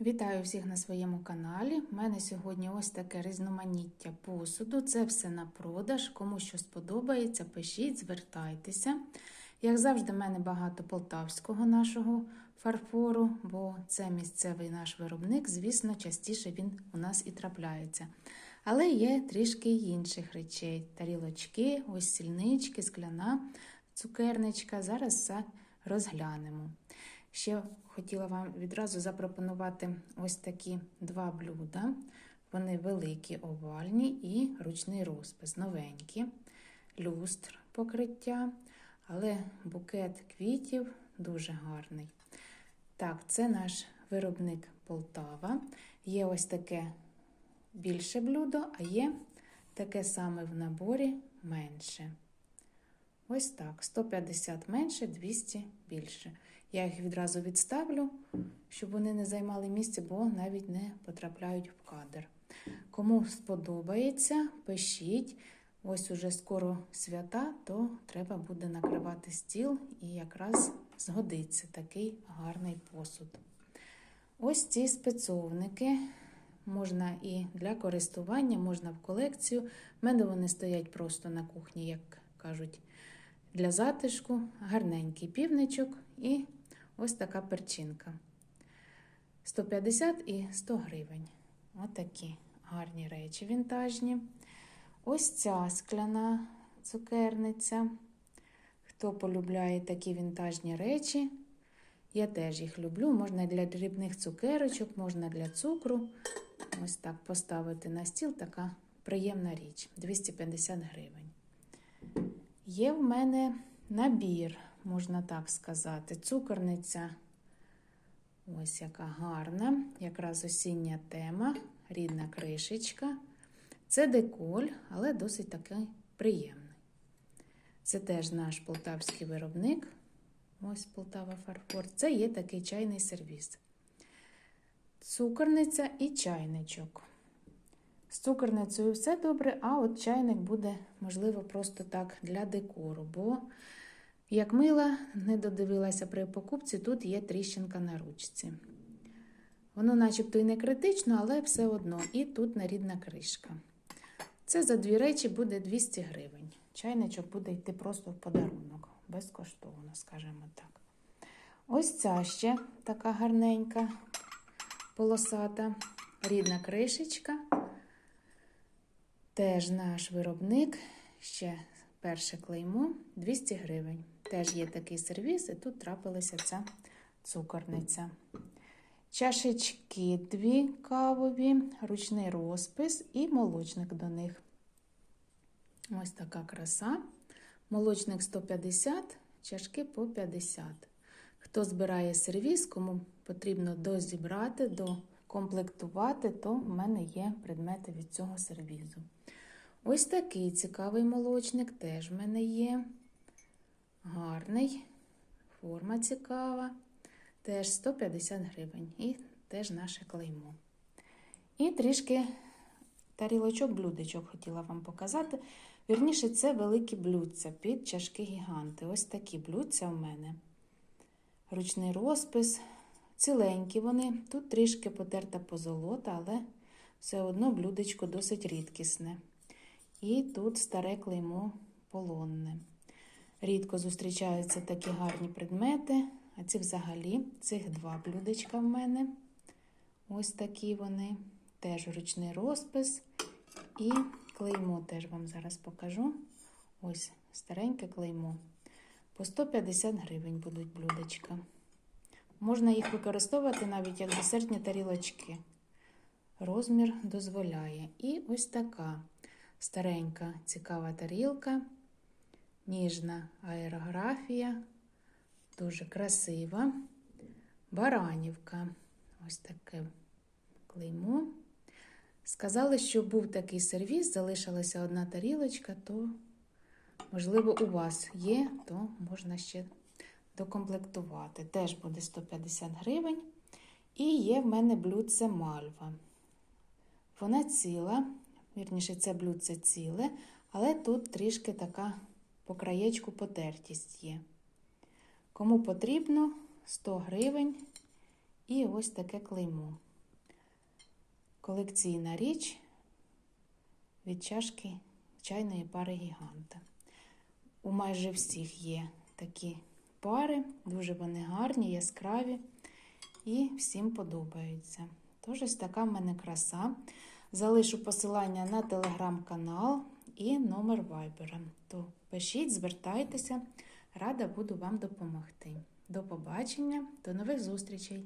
Вітаю всіх на своєму каналі. У мене сьогодні ось таке різноманіття посуду. Це все на продаж. Кому що сподобається, пишіть, звертайтеся. Як завжди, в мене багато полтавського нашого фарфору, бо це місцевий наш виробник, звісно, частіше він у нас і трапляється. Але є трішки інших речей: тарілочки, ось сільнички, скляна цукерничка. Зараз все розглянемо. Ще хотіла вам відразу запропонувати ось такі два блюда. Вони великі, овальні і ручний розпис, новенькі, люстр покриття, але букет квітів дуже гарний. Так, це наш виробник Полтава. Є ось таке більше блюдо, а є таке саме в наборі менше. Ось так, 150 менше, 200 більше. Я їх відразу відставлю, щоб вони не займали місце, бо навіть не потрапляють в кадр. Кому сподобається, пишіть. Ось уже скоро свята, то треба буде накривати стіл і якраз згодиться такий гарний посуд. Ось ці спецовники можна і для користування, можна в колекцію. В мене вони стоять просто на кухні, як кажуть, для затишку, гарненький півничок і ось така перчинка. 150 і 100 гривень. Отакі гарні речі вінтажні. Ось ця скляна цукерниця. Хто полюбляє такі вінтажні речі, я теж їх люблю. Можна для дрібних цукерочок, можна для цукру. Ось так поставити на стіл така приємна річ 250 гривень. Є в мене набір, можна так сказати, цукорниця. Ось яка гарна, якраз осіння тема, рідна кришечка. Це деколь, але досить такий приємний. Це теж наш полтавський виробник. Ось Полтава фарфор. Це є такий чайний сервіс. Цукорниця і чайничок. З цукорницею все добре, а от чайник буде, можливо, просто так для декору. Бо, як мила, не додивилася при покупці, тут є тріщинка на ручці. Воно начебто і не критично, але все одно. І тут нарідна кришка. Це за дві речі буде 200 гривень. Чайничок буде йти просто в подарунок, безкоштовно, скажімо так. Ось ця ще така гарненька, полосата, рідна кришечка. Теж наш виробник, ще перше клеймо 200 гривень. Теж є такий сервіс, і тут трапилася ця цукорниця. Чашечки дві кавові, ручний розпис і молочник до них. Ось така краса. Молочник 150, чашки по 50. Хто збирає сервіс, кому потрібно дозібрати, докомплектувати, то в мене є предмети від цього сервізу. Ось такий цікавий молочник теж в мене є. Гарний, форма цікава. Теж 150 гривень. І теж наше клеймо. І трішки тарілочок, блюдечок хотіла вам показати. Вірніше, це великі блюдця під чашки гіганти. Ось такі блюдця в мене. Ручний розпис. Ціленькі вони. Тут трішки потерта позолота, але все одно блюдечко досить рідкісне. І тут старе клеймо полонне. Рідко зустрічаються такі гарні предмети. А ці взагалі, цих два блюдечка в мене. Ось такі вони. Теж ручний розпис. І клеймо теж вам зараз покажу. Ось стареньке клеймо. По 150 гривень будуть блюдечка. Можна їх використовувати навіть як десертні тарілочки. Розмір дозволяє. І ось така старенька цікава тарілка, ніжна аерографія. Дуже красива. Баранівка. Ось таке клеймо. Сказали, що був такий сервіс, залишилася одна тарілочка, то, можливо, у вас є, то можна ще докомплектувати. Теж буде 150 гривень. І є в мене блюдце мальва. Вона ціла, вірніше, це блюдце ціле, але тут трішки така по краєчку потертість є. Кому потрібно 100 гривень і ось таке клеймо. колекційна річ від чашки чайної пари гіганта. У майже всіх є такі пари, дуже вони гарні, яскраві і всім подобаються. Тож ось така в мене краса. Залишу посилання на телеграм-канал і номер вайбера. То пишіть, звертайтеся, рада буду вам допомогти. До побачення, до нових зустрічей!